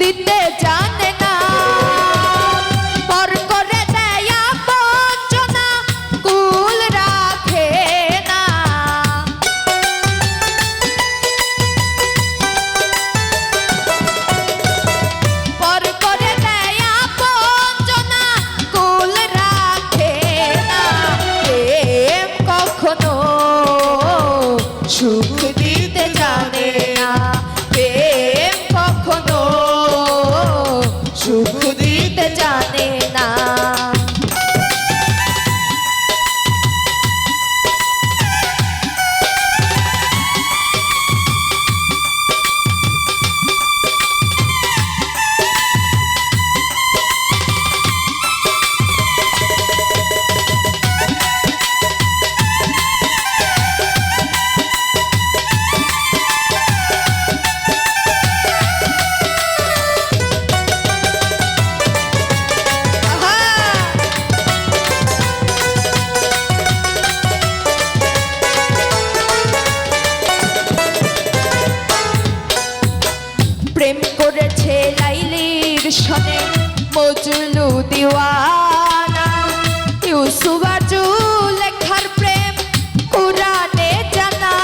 দিতে জানে দিওয়ানা ইউসুফ লেখার প্রেম কুরানে জানা।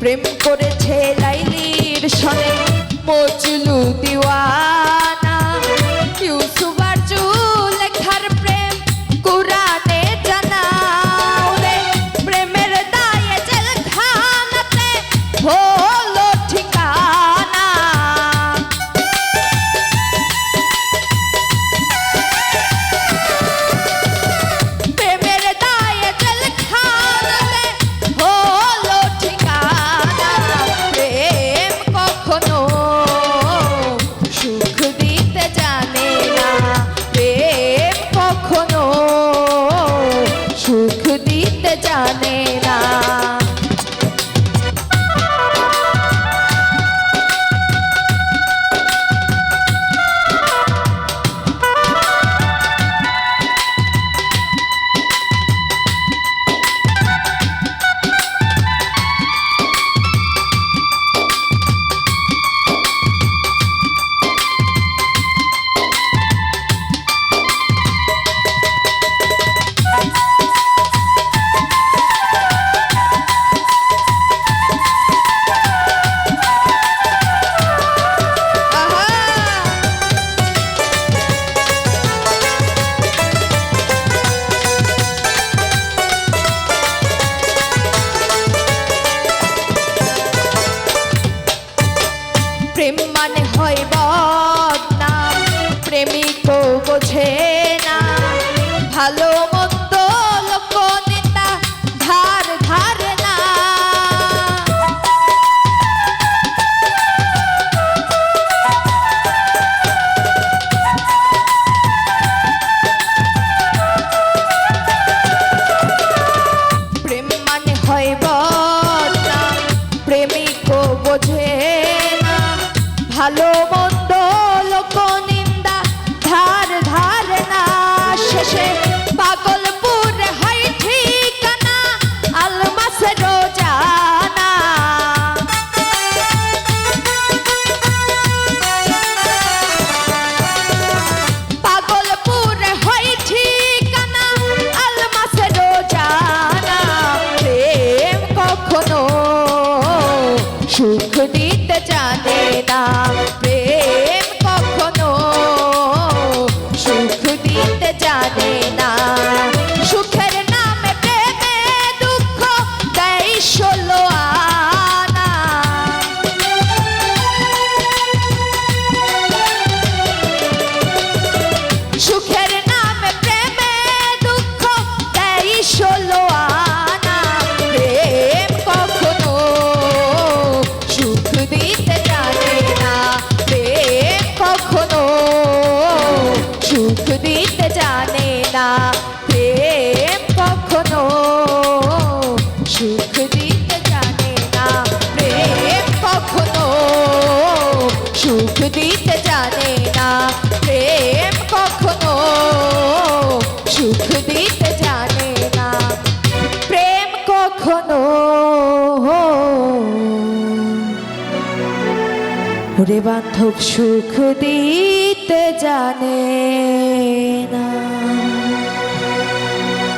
প্রেম করেছে লাইলির সনে মজুল হয় বা Go. ওরে বান্ধব সুখ দিতে জানে না।